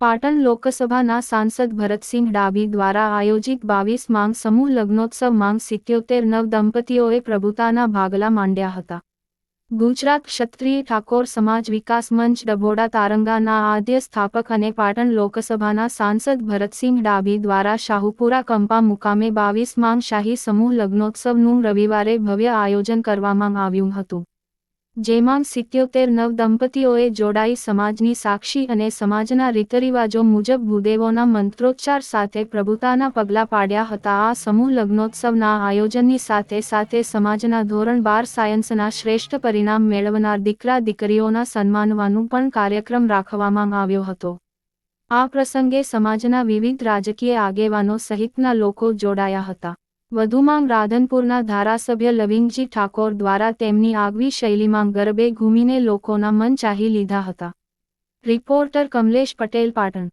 પાટણ લોકસભાના સાંસદ ભરતસિંહ ડાભી દ્વારા આયોજિત બાવીસ માંગ સમૂહ લગ્નોત્સવ માંગ સિત્યોતેર નવ દંપતીઓએ પ્રભુતાના ભાગલા માંડ્યા હતા. ગુજરાત ક્ષત્રિય ઠાકોર સમાજ વિકાસ મંચ ડભોડા તારંગાના આદ્ય સ્થાપક અને પાટણ લોકસભાના સાંસદ ભરતસિંહ ડાભી દ્વારા શાહુપુરા કંપા મુકામે બાવીસ માંગ શાહી સમૂહ લગ્નોત્સવનું રવિવારે ભવ્ય આયોજન કરવામાં આવ્યું હતું. જેમાં સિત્યોતેર નવ દંપતીઓએ જોડાઈ સમાજની સાક્ષી અને સમાજના રીતરિવાજો મુજબ ભૂદેવોના મંત્રોચ્ચાર સાથે પ્રભુતાના પગલાં પાડ્યા હતા. આ સમૂહ લગ્નોત્સવના આયોજનની સાથે સાથે સમાજના ધોરણ બાર સાયન્સના શ્રેષ્ઠ પરિણામ મેળવનાર દીકરા દીકરીઓના સન્માનવાનું પણ કાર્યક્રમ રાખવામાં આવ્યો હતો. આ પ્રસંગે સમાજના વિવિધ રાજકીય આગેવાનો સહિતના લોકો જોડાયા હતા. વધુમાં રાધનપુરના ધારાસભ્ય લવિંગજી ઠાકોર દ્વારા તેમની આગવી શૈલીમાં ગરબે ઘૂમીને લોકોના મન ચાહી લીધા હતા. રિપોર્ટર કમલેશ પટેલ પાટણ.